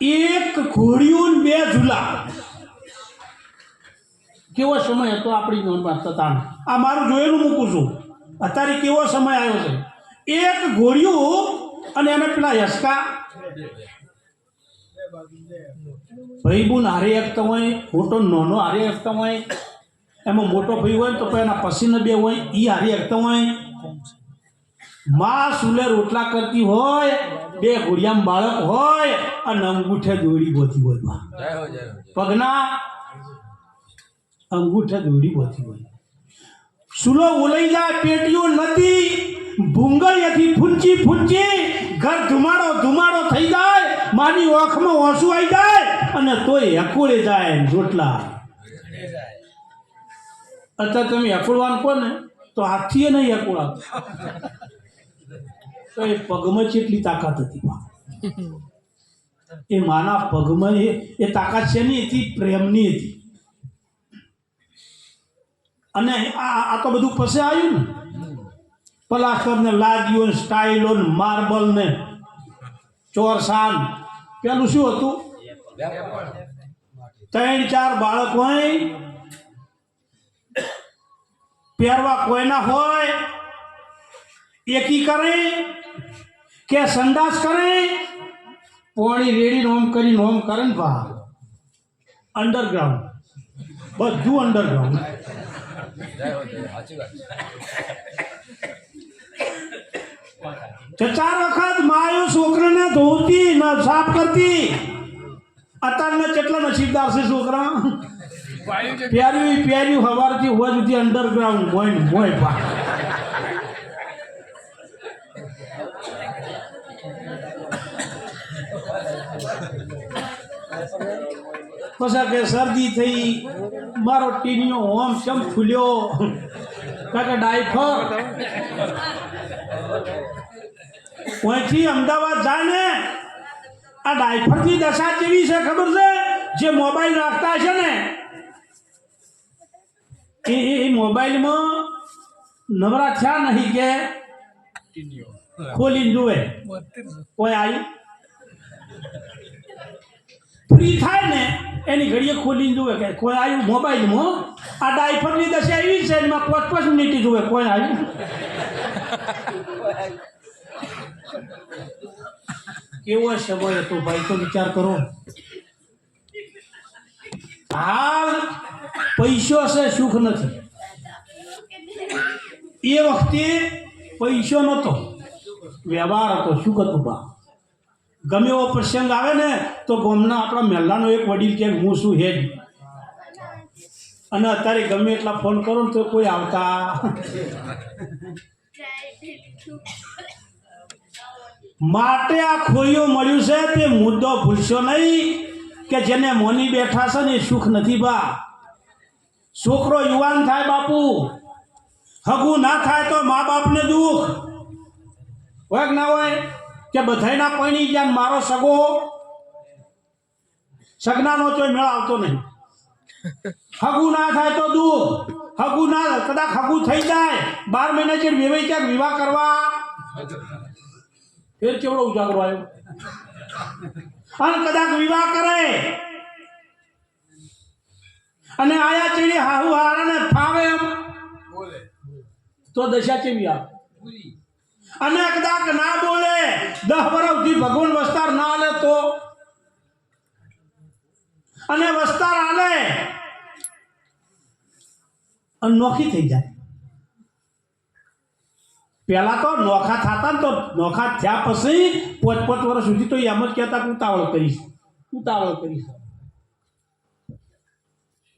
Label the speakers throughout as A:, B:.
A: એક ઘોડિયું બે ઝૂલા. કેવો સમય હતો આપણી નોંધમાં થતા આ મારું જોયેલું મૂકું છું. અત્યારે કેવો સમય આવ્યો છે? એક ઘોડિયું અને એને પેલા યસકા ભાઈ બુન હારે એકતા હોય મોટો નાનો હારે એકતા હોય એમાં મોટો ભાઈ હોય તો એના પસીને બે હોય એ હારી એકતા હોય. માં સુલે રોટલા કરતી હોય બે ઘોડિયામાં બાળક હોય અને અંગૂઠે દોડી બોતી હોયમાં. પગના અંગૂઠે દોડી બોતી હોય. સુલો ઓલઈ જાય પેટીઓ નથી ભૂંગળિયાથી ફૂંચી ફૂંચી ઘર ધુમાડો ધુમાડો થઈ જાય માની ઓખમાં ઓસું આવી જાય અને તોય હકોળે જાય રોટલા. અત્યારે તમે હકોળવાનું કહો ને તો હાથીએ નહીં હકોળાતું તો એ પગમાં કેટલી તાકાત હતી એ માના પગમાં એ એ તાકાત શેની હતી? પ્રેમની હતી. અને આ તો બધું પસે આવ્યું ને. પલાસ્ટર ને લાદીઓ ને સ્ટાઇલો ને માર્બલ ને ચોરસાન. પેલું શું હતું? ત્રણ, ચાર બાળક હોય. પહેરવા કોઈના હોય? એકી કરે કે સંડાસ કરે પોણી રેડી નોમ કરી નોમ કરે ને ભા અંડરગ્રાઉન્ડ બધું અંડરગ્રાઉન્ડ તો ચાર વખત માયો છોકરાને ધોતી ન સાફ કરતી અત્યારના કેટલા નસીબદાર છે છોકરા પ્યાર્યું પ્યાર્યું હવારથી હોવા સુધી અંડરગ્રાઉન્ડ મોય ને પછી કે શરદી થઈ મારો ટીનિયો હોમ ચમ ફૂલ્યો. કાકે ડાયફર? અહીંથી અમદાવાદ જાય ને આ ડાયફરની દશા કેવી છે ખબર છે? જે મોબાઈલ રાખતા છે ને એ એ- એ મોબાઈલમાં નવરા થયા નહીં કે ખોલીને જુએ. કોઈ આવ્યું ફ્રી થાય ને એની ઘડીએ ખોલીને જુએ કે કોઈ આવ્યું મોબાઈલમાં આ ડાયફરની દશા એવી છે એમાં પાંચ પાંચ મિનિટ જુએ કોઈ આવ્યું. કેવો સમય હતો ભાઈ, તો વિચાર કરો. હાલ પૈસો છે, સુખ નથી. એ વખતે પૈસો નહોતો. વ્યવહાર હતો, સુખ હતું બા. ગમે એવો પ્રસંગ આવે ને, તો ગામના આપણા મહેલાનો એક વડીલ કે હું શું હેડ. અને અત્યારે ગમે એટલા ફોન કરો ને તો કોઈ આવતા. માટે આ ખોઈઓ મળ્યું છે, તે મુદ્દો ભૂલશો નહીં, કે જેને મોની બેઠા છે ને એ સુખ નથી બા. છોકરો યુવાન થાય બાપુ, હગું ના થાય તો મા બાપને દુઃખ. હોય કે ના હોય? કે બધાયના પૈણી ગયા મારો સગો સગનાનો તો મેળ આવતો નહીં. હગું ના થાય તો દુઃખ હગું ના કદાચ હગું થઈ જાય. બાર મહિના જે વેવાઈ ક્યાંક વિવાહ કરવા. ફેર કેવડો ઉજાગરો આવ્યો. અને કદાચ વિવાહ કરે. અને આયા ચીડી હાહુ હારાને ફાવે એમ. તો દશા કેવી આવે? અને કદાચ ના બોલે દસ વર્ષથી ભગવાન વસ્તાર ના આલે તો? અને વસ્તાર આલે નોખી થઈ જાય. પહેલા તો નોખા થતા તો નોખા થયા પછી પાંચ પાંચ વર્ષ સુધી તો એમ જ કહેતા ઉતાવળ કરીશ. ઉતાવળ કરીશ.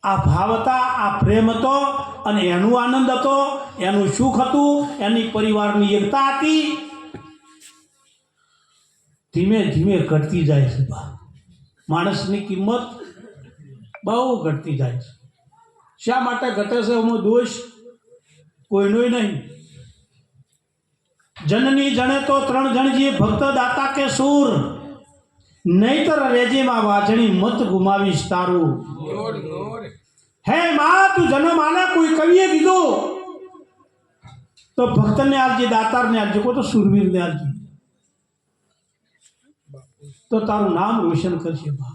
A: આ ભાવ હતા, આ પ્રેમ હતો અને એનું આનંદ હતો, એનું સુખ હતું, એની પરિવારની એકતા હતી. ધીમે ધીમે ઘટતી જાય છે માણસની કિંમત બહુ ઘટતી જાય છે. શા માટે ઘટે છે? એમાં દોષ કોઈનોય નહીં. જનની જણે તો ત્રણ જણજી ભક્ત દાતા કે સૂર? નહીતર રેજેમાં વાજણી મત ગુમાવીશ તારું. હે મા, તું જન્મ આને કોઈ કવિએ કીધું? તો ભક્તને આલજે, દાતારને આજે કહો તો સુરવીરને આલજે. તો તારું નામ રોશન કરશે બા.